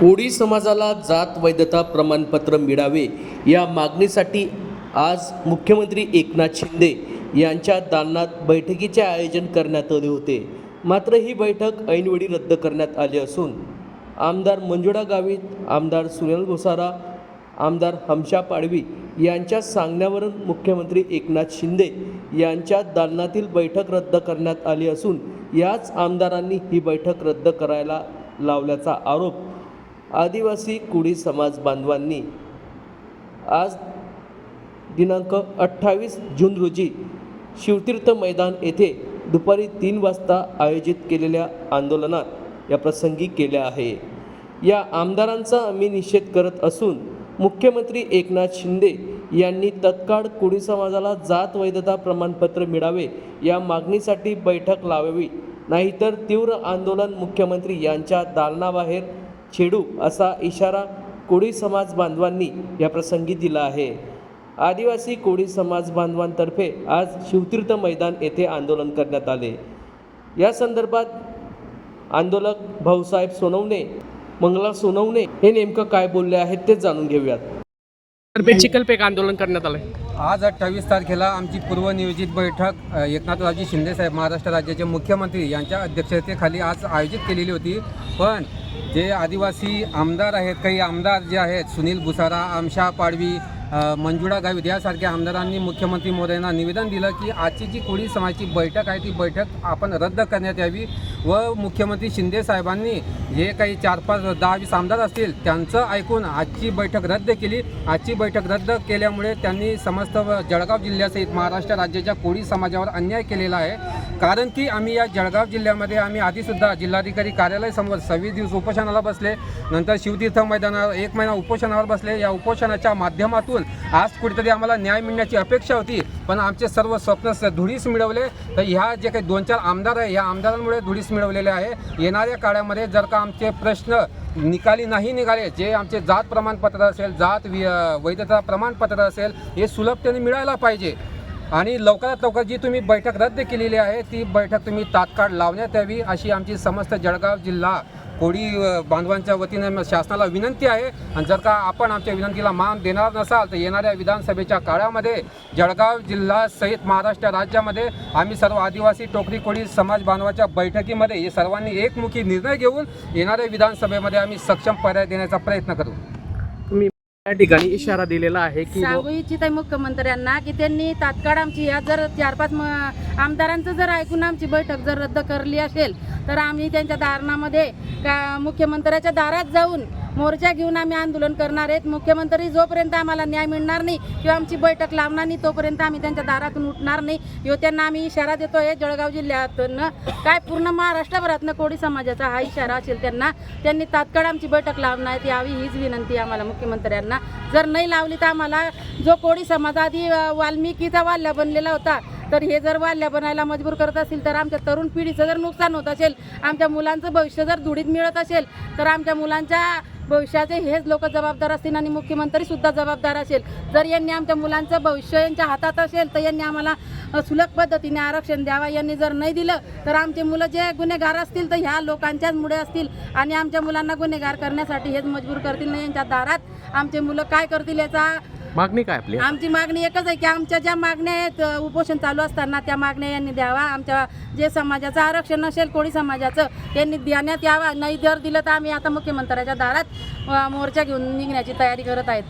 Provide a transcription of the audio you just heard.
कोळी समाजाला जात वैधता प्रमाणपत्र मिळावे या मागणीसाठी आज मुख्यमंत्री एकनाथ शिंदे यांच्या दालनात बैठकीचे आयोजन करण्यात आले होते. मात्र ही बैठक ऐनवेळी रद्द करण्यात आली असून आमदार मंजुळा गावित आमदार सुनील घोसारा आमदार हमशा पाडवी यांच्या सांगण्यावरून मुख्यमंत्री एकनाथ शिंदे यांच्या दालनातील बैठक रद्द करण्यात आली असून याच आमदारांनी ही बैठक रद्द करायला लावल्याचा आरोप आदिवासी कुडी समाज बांधवांनी आज दिनांक अठ्ठावीस जून रोजी शिवतीर्थ मैदान येथे दुपारी तीन वाजता आयोजित केलेल्या आंदोलनात या प्रसंगी केल्या आहे. या आमदारांचा आम्ही निषेध करत असून मुख्यमंत्री एकनाथ शिंदे यांनी तत्काळ कुडी समाजाला जात वैधता प्रमाणपत्र मिळावे या मागणीसाठी बैठक लावावी नाहीतर तीव्र आंदोलन मुख्यमंत्री यांच्या दालनाबाहेर छेडू असा इशारा कोळी समाज बांधवांनी या प्रसंगी दिला आहे. आदिवासी कोळी समाज बांधवांतर्फे आज शिवतीर्थ मैदान येथे आंदोलन करण्यात आले. या संदर्भात आंदोलक भाऊसाहेब सोनवणे मंगला सोनवणे हे नेमकं काय बोलले आहेत ते जाणून घेऊयात. चिखलपेक आंदोलन करण्यात आलं आज अठ्ठावीस तारखेला आमची पूर्वनियोजित बैठक अ, एकनाथरावजी शिंदेसाहेब महाराष्ट्र राज्याचे मुख्यमंत्री यांच्या अध्यक्षतेखाली आज आयोजित केलेली होती. पण जे आदिवासी आमदार आहेत काही आमदार जे आहेत सुनील भुसारा आमशा पाडवी मंजुळा गावित यासारख्या आमदारांनी मुख्यमंत्री मोदयांना निवेदन दिलं की आजची जी कोळी समाजाची बैठक आहे ती बैठक आपण रद्द करण्यात यावी. व मुख्यमंत्री शिंदे साहेबांनी जे काही चार पाच दहा वीस आमदार असतील त्यांचं ऐकून आजची बैठक रद्द केली. आजची बैठक रद्द केल्यामुळे त्यांनी समस्त व जळगाव जिल्ह्यासहित महाराष्ट्र राज्याच्या कोळी समाजावर अन्याय केलेला आहे. कारण की आम्ही या जळगाव जिल्ह्यामध्ये आम्ही आधीसुद्धा जिल्हाधिकारी कार्यालयासमोर सव्वीस दिवस उपोषणाला बसले. नंतर शिवतीर्थ मैदानावर एक महिना उपोषणावर बसले. या उपोषणाच्या माध्यमातून आज कुठेतरी आम्हाला न्याय मिळण्याची अपेक्षा होती. पण आमचे सर्व स्वप्न धुळीस मिळवले. तर ह्या जे काही दोन चार आमदार आहे या आमदारांमुळे धुळीस मिळवलेले आहे. येणाऱ्या काळामध्ये जर का आमचे प्रश्न निकाली नाही निघाले जे आमचे जात प्रमाणपत्र असेल जात वि वैधता प्रमाणपत्र असेल हे सुलभतेने मिळायला पाहिजे. आणि लवकरात लवकर जी तुम्ही बैठक रद्द केलेली आहे ती बैठक तुम्ही तात्काळ लावण्यात यावी अशी आमची समस्त जळगाव जिल्हा कोळी बांधवांच्या वतीने शासनाला विनंती आहे. आणि जर का आपण आमच्या विनंतीला मान देणार नसाल तर येणाऱ्या विधानसभेच्या काळामध्ये जळगाव जिल्हा सहित महाराष्ट्र राज्यामध्ये आम्ही सर्व आदिवासी टोकरी कोळी समाज बांधवाच्या बैठकीमध्ये हे सर्वांनी एकमुखी निर्णय घेऊन येणाऱ्या विधानसभेमध्ये आम्ही सक्षम पर्याय देण्याचा प्रयत्न करू. तुम्ही या ठिकाणी इशारा दिलेला आहे की सांगू इच्छित आहे मुख्यमंत्र्यांना की त्यांनी तात्काळ आमची या जर चार पाच आमदारांचं जर ऐकून आमची बैठक जर रद्द करली असेल तर आम्ही त्यांच्या दारणामध्ये का मुख्यमंत्र्याच्या दारात जाऊन मोर्चा घेऊन आम्ही आंदोलन करणार आहेत. मुख्यमंत्री जोपर्यंत आम्हाला न्याय मिळणार नाही किंवा आमची बैठक लावणार नाही तोपर्यंत आम्ही त्यांच्या दारातून उठणार नाही. यो त्यांना आम्ही इशारा देतोय जळगाव जिल्ह्यातून. काय पूर्ण महाराष्ट्रभरातनं कोळी समाजाचा हा इशारा असेल त्यांना त्यांनी तात्काळ आमची बैठक लावण्यात यावी हीच विनंती आम्हाला मुख्यमंत्र्यांना. जर नाही लावली तर आम्हाला जो कोळी समाज आधी वाल्मिकीचा वाल्या बनलेला होता तर हे जर वाल्या बनायला मजबूर करत असेल तर आमच्या तरुण पिढीचं जर नुकसान होत असेल आमच्या मुलांचं भविष्य जर धुडीत मिळत असेल तर आमच्या मुलांच्या भविष्याचे हेच लोक जबाबदार असतील आणि मुख्यमंत्री सुद्धा जबाबदार असेल. जर यांनी आमच्या मुलांचं भविष्य यांच्या हातात असेल तर यांनी आम्हाला सुलभ पद्धतीने आरक्षण द्यावा. यांनी जर नाही दिलं तर आमचे मुलं जे गुन्हेगार असतील तर ह्या लोकांच्याच मुळे असतील आणि आमच्या मुलांना गुन्हेगार करण्यासाठी हेच मजबूर करतील. नाही यांच्या दारात आमचे मुलं काय करतील याचा मागणी काय आपली? आमची मागणी एकच आहे की आमच्या ज्या मागण्या आहेत उपोषण चालू असताना त्या मागण्या यांनी द्यावा. आमच्या जे समाजाचं आरक्षण असेल कोळी समाजाचं त्यांनी देण्यात यावा. नाही जर दिलं तर आम्ही आता मुख्यमंत्र्याच्या दारात मोर्चा घेऊन निघण्याची तयारी करत आहेत.